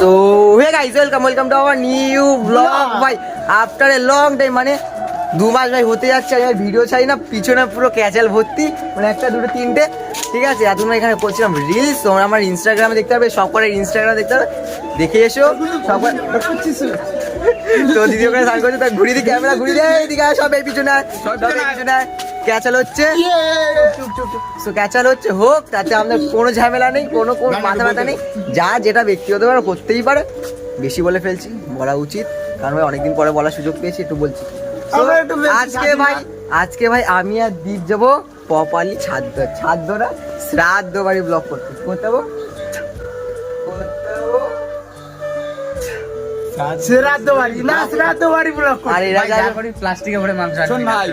So hey guys welcome welcome to our new blog ভাই after a long time মানে দু মাস ভাই হতে যাচ্ছে আর ভিডিও চাই না পিছনে পুরো ক্যাচাল ভর্তি মানে একটা দুটো তিনটে ঠিক আছে? এতক্ষণ এখানে করছিলাম রিলস তোমরা আমার ইনস্টাগ্রামে দেখতে পাবে সব করে ইনস্টাগ্রামে দেখতে পাবে। দেখে এসো সব তো দিদি ওখানে স্নান করছে তার ঘুরিয়ে দিই ক্যামেরা ঘুরিয়ে দেয় এদিকে সব এই পিছনে সব পিছনে। ক্যাচাল হচ্ছে? সো ক্যাচাল হচ্ছে হোক তাতে আমাদের কোনো ঝামেলা নেই কোনো কোনো মাথা ব্যথা নেই। যা যেটা ব্যক্তিগত ব্যাপার করতেই পারে। বেশি বলে ফেলছি বলা উচিত। কারণ ভাই অনেকদিন পরে বলার সুযোগ পেয়েছি একটু বলছি। আজকে ভাই আজকে ভাই আমি আর দ্বীপ যাব পপালি ছাদ্য ছাদ্য না শ্রাদ্ধ বাড়ি ব্লক করতে। করতে করতে শ্রাদ্ধ বাড়ি না শ্রাদ্ধ বাড়ি ব্লক আর এরা যাবে প্লাস্টিকে ভরে মাংস শোন ভাই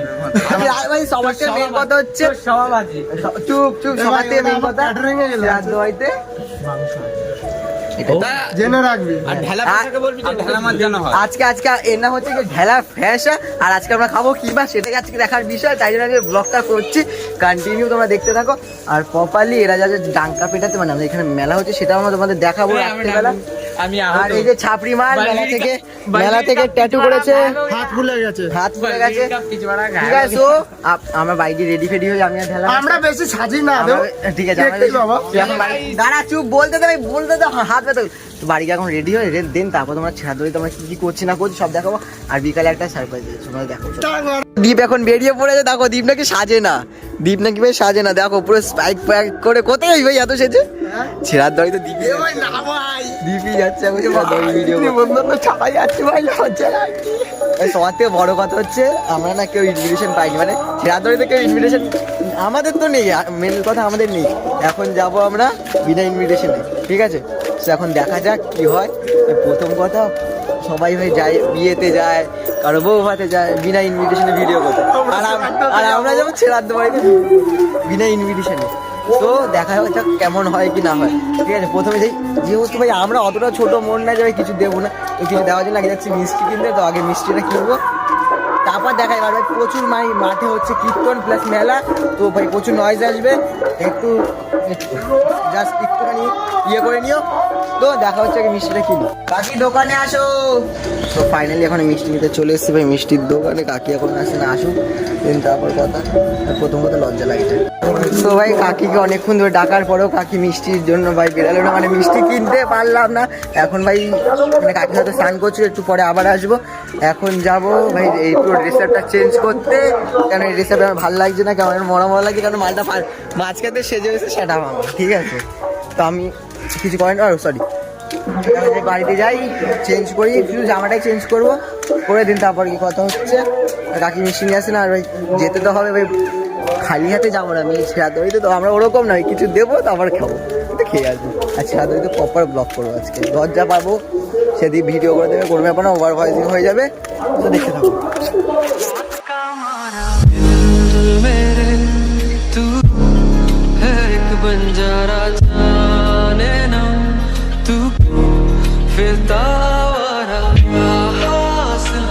আমি ভাই সবার থেকে মেন কথা হচ্ছে সবাবাজি। চুপ চুপ সবার থেকে মেন কথা catering এ শ্রাদ্ধ বাড়িতে এটা জেনে রাখবি। আর ঢেলা আর- বলবি যে ঢেলা মাছ যেন হয়। আজকে আজকে এর নাম হচ্ছে কি ঢেলা ফ্যাশা। আর আজকে আমরা খাব কি বা? সেটাই আজকে দেখার বিষয়? তাই জন্য ব্লগটা করছি। কন্টিনিউ তোমরা দেখতে থাকো। আর প্রপারলি এরা যা যা ডাঙ্কা পেটাতে মানে আমাদের এখানে মেলা হচ্ছে সেটাও আমরা তোমাদের দেখাবো রাত্রিবেলা। আমি আর এই যে ছাপড়ি মাল মেলা থেকে মেলা থেকে ট্যাটু করেছে। হাত ফুলে গেছে। হাত ফুলে গেছে। ঠিক আছে তো আমরা বাইরে রেডি ফেডি হয়ে আমি ঢেলা আমরা বেশি সাজি না ঠিক আছে দাঁড়া চুপ বলতে দে ভাই বলতে দে হাত ব্যথা তো বাড়ি এখন রেডি হয়ে রেড দেন তারপর তোমরা ছেড়া ধরে তোমরা কি কি করছি না করছি সব দেখাবো। আর বিকালে একটা সারপ্রাইজ দিয়েছি তোমরা দেখো দীপ এখন বেরিয়ে পড়েছে দেখো দীপ নাকি সাজে না। দীপ নাকি ভাই সাজে না দেখো পুরো স্পাইক প্যাক করে কোথায় ভাই এত সেজে? ছেড়ার দড়ি তো না ভাই। যাচ্ছে এখন দড়ি ভিডিও বন্ধু তো ছাপাই যাচ্ছে ভাই লজ্জা সবার থেকে বড় কথা হচ্ছে আমরা না কেউ ইনভিটেশন পাইনি। মানে ছেড়ার দড়িতে কেউ ইনভিটেশন আমাদের তো নেই মেন কথা আমাদের নেই। এখন যাব আমরা বিনা ইনভিটেশনে ঠিক আছে? তো এখন দেখা যাক কি হয়। প্রথম কথা সবাই ভাই যায় বিয়েতে যায় কারও বউ ভাতে যায় বিনা ইনভিটেশনে ভিডিও করতে। আর আমরা যাব। ছেড়ার বাড়িতে বিনা ইনভিটেশনে তো দেখা যাক কেমন হয় কি না হয়। ঠিক আছে, প্রথমে যাই যেহেতু ভাই আমরা অতটা ছোট মন না যে ভাই কিছু দেবো না, তো কিছু দেওয়ার জন্য আগে যাচ্ছি মিষ্টি কিনতে, তো আগে মিষ্টিটা কিনবো। তারপর দেখা যাবে প্রচুর মাই, মাঠে হচ্ছে কীর্তন প্লাস মেলা, তো ভাই প্রচুর নয়েজ আসবে। একটু জাস্ট একটুখানি ইয়ে করে নিও। তো দেখা হচ্ছে আগে মিষ্টিটা কিনো কাকি দোকানে আসো। তো ফাইনালি এখন মিষ্টি নিতে চলে এসেছি ভাই, মিষ্টির দোকানে। কাকি এখন আসে না, আসুক। তারপর কথা। প্রথম কথা লজ্জা লাগছে তো ভাই কাকিকে অনেকক্ষণ ধরে ডাকার পরেও কাকি মিষ্টির জন্য ভাই বেরালো না। মানে মিষ্টি কিনতে পারলাম না। এখন ভাই মানে কাকির সাথে স্নান করছি, একটু পরে আবার আসব। এখন যাব ভাই, এই পুরো ড্রেসআপটা চেঞ্জ করতে। কেন এই ড্রেসআপটা আমার ভালো লাগছে না কেমন মরা মরা লাগছে কারণ মালটা মাঝখানে সেজে হয়েছে সেটা আমার ঠিক আছে? তো আমি কিছু করেন আর সরি বাড়িতে যাই চেঞ্জ করি শুধু জামাটাই চেঞ্জ করব। করে দিন, তারপর কি কথা হচ্ছে। কাকি মিষ্টি নিয়ে আসে না, আর ভাই যেতে তো হবে ভাই। খালি হাতে যাবো না আমি ছেঁড়া দড়িতে তো আমরা ওরকম নয় কিছু দেবো তারপর খাবো কিন্তু খেয়ে আসবো আর ছেঁড়া দড়িতে প্রপার ব্লক করবো আজকে লজ্জা পাবো সেদিন ভিডিও করে দেবে কোনো ব্যাপার না ওভার ভয়েসিং হয়ে যাবে তো দেখতে থাকো मेरे तू है एक बंजारा जाने ना तू क्यों फिरता आवारा क्या हासिल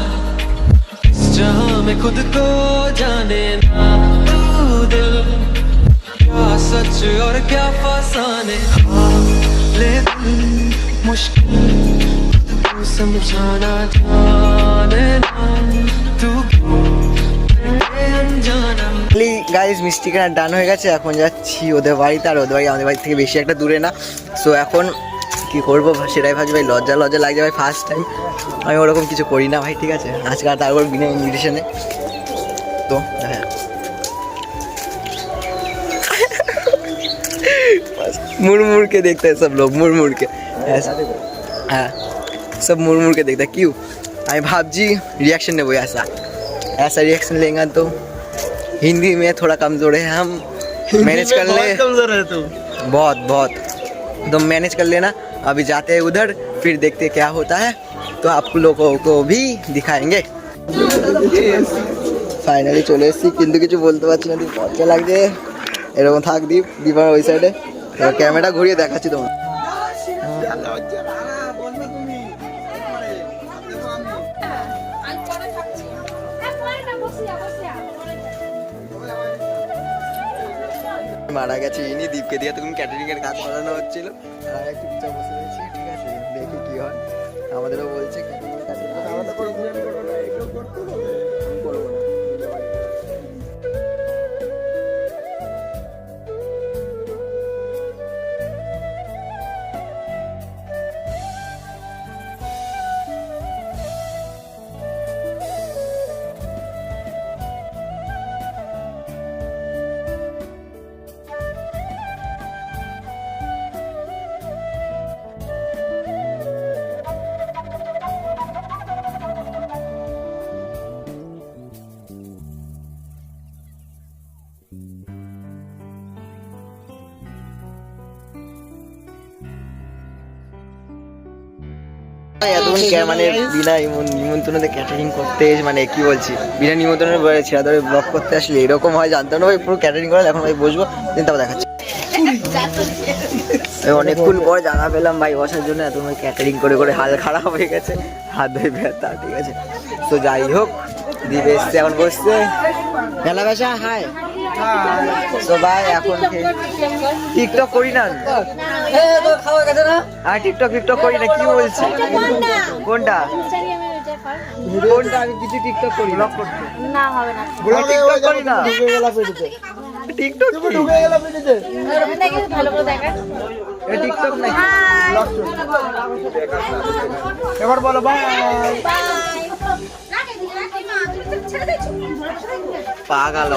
इस जहां में खुद को जाने ना तू दिल क्या सच और क्या फसाने हाँ, ले दिल मुश्किल खुद को समझाना जाने ना तू क्यों फिरते अनजाना গাইজ মিষ্টি কেনার ডান হয়ে গেছে এখন যাচ্ছি ওদের বাড়িতে আর ওদের বাড়ি আমাদের বাড়ি থেকে বেশি একটা দূরে না সো এখন কি করবো সেটাই ভাবছি ভাই লজ্জা লজ্জা লাগছে ভাই ফার্স্ট টাইম আমি ওরকম কিছু করি না ভাই ঠিক আছে আজকে আর তারপর বিনা ইনভিটেশনে তো দেখা যাক। मुड़ के देखते हैं सब लोग मुड़ मुड़ के ऐसा हाँ सब मुड़ मुड़ के देखते हैं क्यों আমি ভাবছি रिएक्शन নেবো ऐसा ऐसा रिएक्शन लेंगे तो हिंदी में थोड़ा कमजोर है हम मैनेज कर ले कमजोर है तू बहुत बहुत तो मैनेज कर लेना अभी जाते हैं उधर फिर देखते हैं क्या होता है तो आप लोगों को भी दिखाएंगे ফাইনালি চলে এসেছি কিন্তু কিছু বলতে পারছি না দীপ লজ্জা লাগছে এরকম থাক দীপ দীপ আমার ওই সাইডে ক্যামেরা ঘুরিয়ে দেখাচ্ছি তোমার। হ্যাঁ মারা গেছে ইনি, দীপকে দিয়ে তখন ক্যাটারিং এর কাজ করানো হচ্ছিল। আর আমি একটু পিছনে বসে রয়েছি, ঠিক আছে? আমাদেরও বলছে কাছে এতক্ষণ মানে বিনা নিমন- নিমন্ত্রণে ক্যাটারিং করতে মানে কি বলছি? বিনা নিমন্ত্রণে ছেড়া ধরে ব্লগ করতে আসলে এরকম হয় জানতাম না ভাই পুরো ক্যাটারিং করে এখন ভাই বসবো দিন তারপর দেখাচ্ছি। অনেকক্ষণ পর জায়গা পেলাম ভাই বসার জন্য এত ক্যাটারিং করে করে হাল খারাপ হয়ে গেছে হাত ধরে ব্যথা ঠিক আছে। তো যাই হোক দ্বীপ এসছে এখন বসছে। মেলা বেসা হাই তো ভাই এখন টিকটক করি না? আর টিকটক টিকটক করি না কি বলছি? কোনটা? কোনটা? আমি কিছু টিকটক করি ব্লগ করতে। না হবে না। টিকটক করি না? ঢুকে গেলাম পেটেতে টিকটক কি? ঢুকে গেলাম পেটেতে ভালো করে দেখা এ টিকটক নাই। এবার বলো ভাই পাগাল।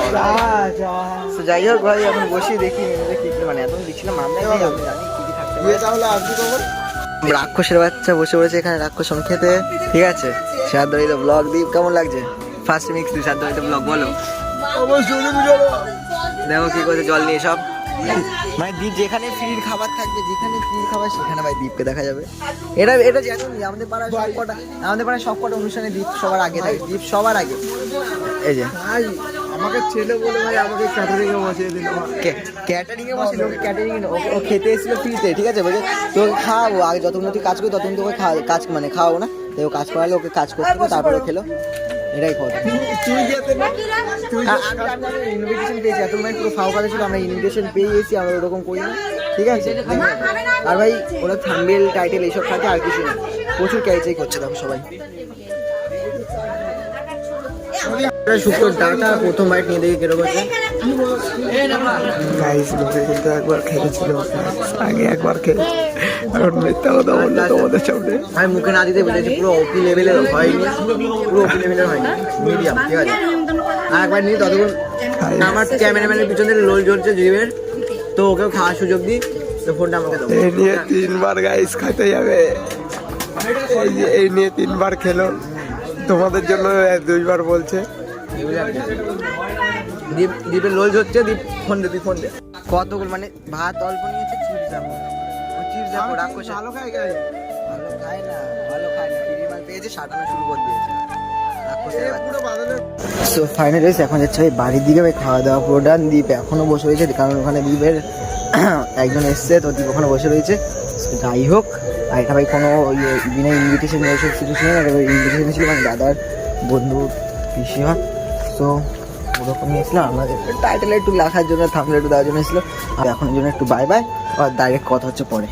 তো যাই হোক ভাই এখন বসে দেখি কি কি মানে এখন দেখছিলাম আমরা জানি কি কি থাকতে পারে। তাহলে আসবি কখন রাক্ষসের বাচ্চা বসে পড়েছে এখানে রাক্ষস খেতে। ঠিক আছে সাদ্দরিত ব্লগ দ্বীপ কেমন লাগছে? ফার্স্ট মিক্স দি সাদ্দরিত ব্লগ বলো। দেখো কি করছে জল নিয়ে সব। মানে দ্বীপ যেখানে ফ্রির খাবার থাকবে যেখানে ফ্রির খাবার সেখানে ভাই দ্বীপকে দেখা যাবে। এটা এটা জানুন আমাদের পাড়ায় সব কটা আমাদের পাড়ায় সব কটা অনুষ্ঠানে দ্বীপ সবার আগে থাকে। দ্বীপ সবার আগে। এই যে। আমাকে ছেলে বলে ভাই আমাকে ক্যাটারিং এ বসিয়ে দিল ক্যাটারিং এ বসে লোকে ক্যাটারিং এ ও- ও খেতে এসেছিল ফ্রিতে ঠিক আছে? বলছে তোকে খাওয়াবো আগে যতক্ষণ তুই কাজ করবি ততক্ষণ তোকে খাওয়া কাজ মানে খাওয়াবো না। তো ও কাজ করালে ওকে কাজ করতে হবে, তারপরে খেলো। এটাই কথা। তুই যেতে না তুই ইনভিটেশন পেয়েছি এত মানে পুরো ফাও কথা ছিল আমরা ইনভিটেশন পেয়ে গেছি আমরা ওরকম করি না। ঠিক আছে? আর ভাই ওরা থাম্বেল টাইটেল এইসব থাকে আর কিছু না। প্রচুর ক্যারিচাই করছে দেখো সবাই। ডাটা প্রথম বাইট নিয়ে দেখি কীরকম গাইস লোকে কিন্তু একবার খেয়েছিল আগে একবার খেয়ে এখন মিথ্যা কথা বললে তোমাদের সামনে। আমি মুখে না দিতে পুরো ওপি লেভেলের হয়নি। পুরো ওপি লেভেলের হয়নি। মিডিয়াম ঠিক আছে? আর একবার নিই ততক্ষণ আমার ক্যামেরাম্যানের পিছনে লোল জ্বলছে জীবের তো ওকেও খাওয়ার সুযোগ দিই তো ফোনটা আমাকে দেবো। এই নিয়ে তিনবার গাইস খাইতে যাবে। এই যে এই নিয়ে তিনবার খেলো। তোমাদের জন্য দুইবার বলছে। দীপ দীপের লোল হচ্ছে দীপ ফোন দে তুই ফোন দে কতগুলো মানে ভাত অল্প নিয়েছে চিপস যাব চিপস যাব রাক্ষস ভালো খাই গাই ভালো খায় না ভালো খায় না। ফ্রি মাল পেয়েছে সাটানো শুরু করে দিয়েছে। সো ফাইনালি এখন যাচ্ছে ভাই বাড়ির দিকে ভাই খাওয়া দাওয়া পুরো ডান দ্বীপ এখনও বসে রয়েছে কারণ ওখানে দ্বীপের একজন এসছে তো দ্বীপ ওখানে বসে রয়েছে। যাই হোক আর এটা ভাই কোনো ইয়ে বিনা ইনভিটেশন এসব কিছু ছিল না ইনভিটেশন ছিল মানে দাদার বন্ধু পিসিমা। তো ওরকম এসেছিলাম আমাদের টাইটেল একটু লেখার জন্য থামলে একটু দেওয়ার জন্য এসেছিল আর এখন জন্য একটু বাই বাই আর ডাইরেক্ট কথা হচ্ছে পরে।